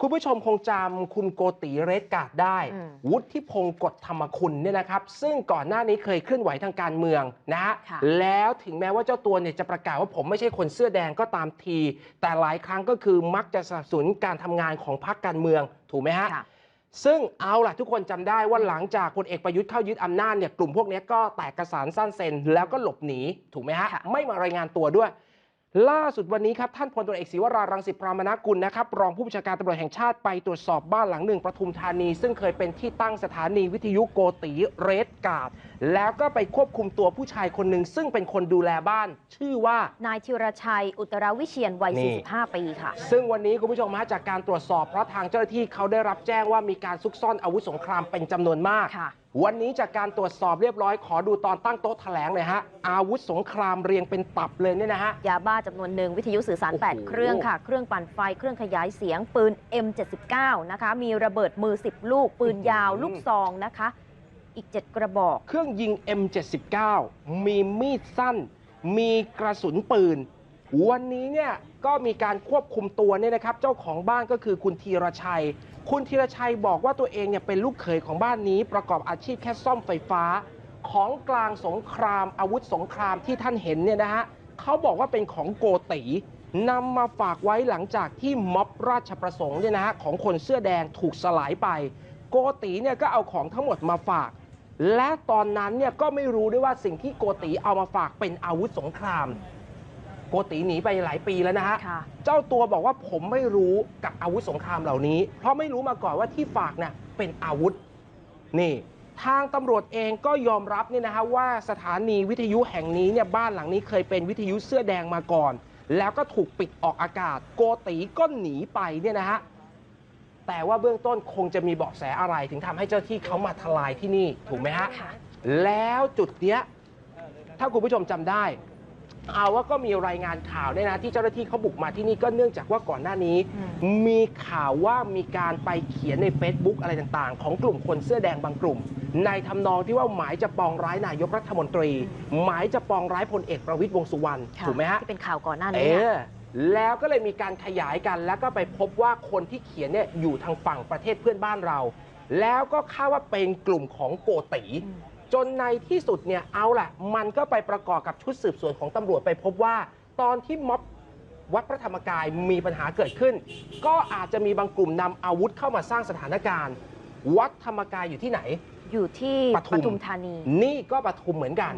คุณผู้ชมคงจำคุณโกติเรดการ์ดได้อืมวุฒิพงศ์กฎธรรมคุณเนี่ยนะครับ ซึ่งก่อนหน้านี้เคยเคลื่อนไหวทางการเมืองนะฮะค่ะแล้วถึงแม้ว่าเจ้าตัวเนี่ยจะประกาศว่าผมไม่ใช่คนเสื้อแดงก็ตามที แต่หลายครั้งก็คือมักจะสนับสนุนการทำงานของพรรคการเมืองถูกไหมฮะค่ะซึ่งเอาล่ะทุกคนจำได้ว่าหลังจากพลเอกประยุทธ์เข้ายึดอำนาจเนี่ยกลุ่มพวกเนี้ยก็แตกกระสานสั้นเซนแล้วก็หลบหนีถูกไหมฮะค่ะไม่มารายงานตัวด้วย ล่าสุดวันนี้ครับท่านพลตำรวจเอกศิวรารังสิพรามนกุลนะครับรองผู้บัญชาการตำรวจแห่งชาติไปตรวจสอบบ้านหลังหนึ่งปทุมธานี ซึ่งเคยเป็นที่ตั้งสถานีวิทยุโกติเรดการ์ดแล้วก็ไปควบคุมตัวผู้ชายคนหนึ่งซึ่งเป็นคนดูแลบ้าน ชื่อว่านายธีรชัย อุตราวิเชียนวัยนี่45 ปีค่ะ ซึ่งวันนี้คุณผู้ชมฮะจากการตรวจสอบเพราะทางเจ้าหน้าที่เขาได้รับแจ้งว่ามีการซุกซ่อนอาวุธสงครามเป็นจำนวนมากค่ะวันนี้จากการตรวจสอบเรียบร้อยขอดูตอนตั้งโต๊ะแถลงเลยฮะ อาวุธสงครามเรียงเป็นตับเลยเนี่ยนะฮะ ยาบ้าจำนวนหนึ่งวิทยุสื่อสารโอ้โห8เครื่องค่ะ เครื่องปั่นไฟ เครื่องขยายเสียง ปืน M79 นะคะ มีระเบิดมือ 10 ลูก ปืนยาว ลูกซองนะคะ อีก 7 กระบอก เครื่องยิง M79 มีมีดสั้น มีกระสุนปืน วันนี้เนี่ยก็มีการควบคุมตัวเนี่ยนะครับ เจ้าของบ้านก็คือคุณธีรชัย คุณธีรชัยบอกว่าตัวเองเนี่ยเป็นลูกเขยของบ้านนี้ ประกอบอาชีพแค่ซ่อมไฟฟ้า ของกลางสงครามอาวุธสงครามที่ท่านเห็นเนี่ยนะฮะเขาบอกว่าเป็นของโกตินำมาฝากไว้หลังจากที่ม็อบราชประสงค์เนี่ยนะฮะของคนเสื้อแดงถูกสลายไป โกติเนี่ยก็เอาของทั้งหมดมาฝาก และตอนนั้นเนี่ยก็ไม่รู้ด้วยว่าสิ่งที่โกติเอามาฝากเป็นอาวุธสงคราม โกติหนีไปหลายปีแล้วนะฮะค่ะเจ้าตัวบอกว่าผมไม่รู้กับอาวุธสงครามเหล่านี้ เพราะไม่รู้มาก่อนว่าที่ฝากเนี่ยเป็นอาวุธ นี่ ทางตำรวจเองก็ยอมรับเนี่ยนะฮะว่าสถานีวิทยุแห่งนี้เนี่ยบ้านหลังนี้เคยเป็นวิทยุเสื้อแดงมาก่อน แล้วก็ถูกปิดออกอากาศ โกติก็หนีไปเนี่ยนะฮะแต่ว่าเบื้องต้นคงจะมีเบาะแสอะไรถึงทำให้เจ้าที่เขามาทลายที่นี่ถูกไหมฮะค่ะแล้วจุดเนี้ยถ้าคุณผู้ชมจำได้ เอาว่าก็มีรายงานข่าวเนี่ยนะที่เจ้าหน้าที่เขาบุกมาที่นี่ก็เนื่องจากว่าก่อนหน้านี้อืมมีข่าวว่ามีการไปเขียนใน Facebook อะไรต่างๆ ของกลุ่มคนเสื้อแดงบางกลุ่ม ในทำนองที่ว่าหมายจะปองร้ายนายกรัฐมนตรี หมายจะปองร้ายพลเอกประวิตยวงษ์สุวรรณค่ะถูกไหมฮะที่เป็นข่าวก่อนหน้าเอนี้เนี่ยอแล้วก็เลยมีการขยายกันแล้วก็ไปพบว่าคนที่เขียนเนี่ยอยู่ทางฝั่งประเทศเพื่อนบ้านเรา แล้วก็คาดว่าเป็นกลุ่มของโกติอืม จนในที่สุดเนี่ยเอาล่ะ มันก็ไปประกอบกับชุดสืบสวนของตำรวจไปพบว่า ตอนที่ม็อบวัดพระธรรมกายมีปัญหาเกิดขึ้น ก็อาจจะมีบางกลุ่มนำอาวุธเข้ามาสร้างสถานการณ์ วัดธรรมกายอยู่ที่ไหน อยู่ที่ปทุมปทุมธานี นี่ก็ปทุมเหมือนกัน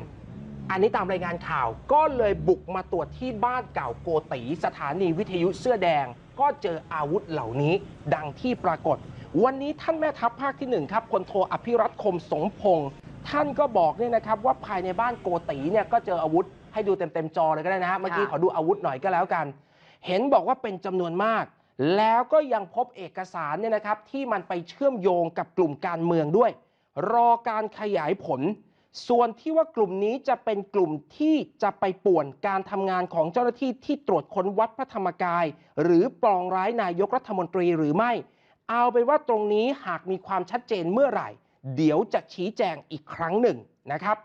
อันนี้ตามรายงานข่าวก็เลยบุกมาตรวจที่บ้านเก่าโกติสถานีวิทยุเสื้อแดง ก็เจออาวุธเหล่านี้ดังที่ปรากฏ วันนี้ท่านแม่ทัพภาคที่หนึ่งครับพลโทอภิรัตคมสงพงศ์ ท่านก็บอกเนี่ยนะครับว่าภายในบ้านโกติเนี่ยก็เจออาวุธให้ดูเต็มๆจอเลยก็ได้นะฮะเมื่อกี้ขอดูอาวุธหน่อยก็แล้วกัน เห็นบอกว่าเป็นจำนวนมาก แล้วก็ยังพบเอกสารเนี่ยนะครับที่มันไปเชื่อมโยงกับกลุ่มการเมืองด้วย รอการขยายผล ส่วนที่ว่ากลุ่มนี้จะเป็นกลุ่มที่จะไปป่วนการทำงานของเจ้าหน้าที่ที่ตรวจค้นวัดพระธรรมกาย หรือปลองร้ายนายกรัฐมนตรีหรือไม่ เอาเป็นว่าตรงนี้หากมีความชัดเจนเมื่อไหร่ เดี๋ยวจะชี้แจงอีกครั้งหนึ่งนะครับ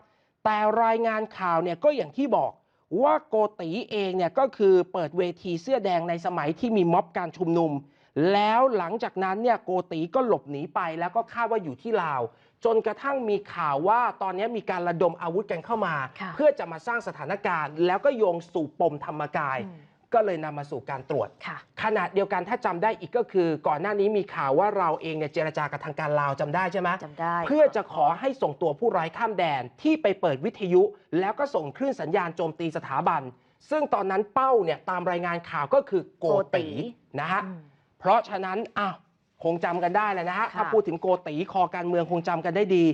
แต่รายงานข่าวเนี่ยก็อย่างที่บอกว่าโกติเองเนี่ยก็คือเปิดเวทีเสื้อแดงในสมัยที่มีม็อบการชุมนุม แล้วหลังจากนั้นเนี่ยโกติก็หลบหนีไปแล้วก็คาดว่าอยู่ที่ลาว จนกระทั่งมีข่าวว่าตอนนี้มีการระดมอาวุธกันเข้ามาค่ะเพื่อจะมาสร้างสถานการณ์ แล้วก็โยงสู่ปมธรรมกายอืม ก็เลยนำมาสู่การตรวจค่ะขณะเดียวกันถ้าจำได้อีกก็คือ ก่อนหน้านี้มีข่าวว่าเราเองเนี่ยเจรจากับทางการลาวจำได้ใช่ไหมจำได้เพื่อจะขอให้ส่งตัวผู้ร้ายข้ามแดนที่ไปเปิดวิทยุ แล้วก็ส่งคลื่นสัญญาณโจมตีสถาบัน ซึ่งตอนนั้นเป้าเนี่ยตามรายงานข่าวก็คือโกโกติตีนะฮะอืมเพราะฉะนั้นอ้าวคงจำกันได้แหละนะฮะค่ะถ้าพูดถึงโกตีคอการเมืองคงจำกันได้ดี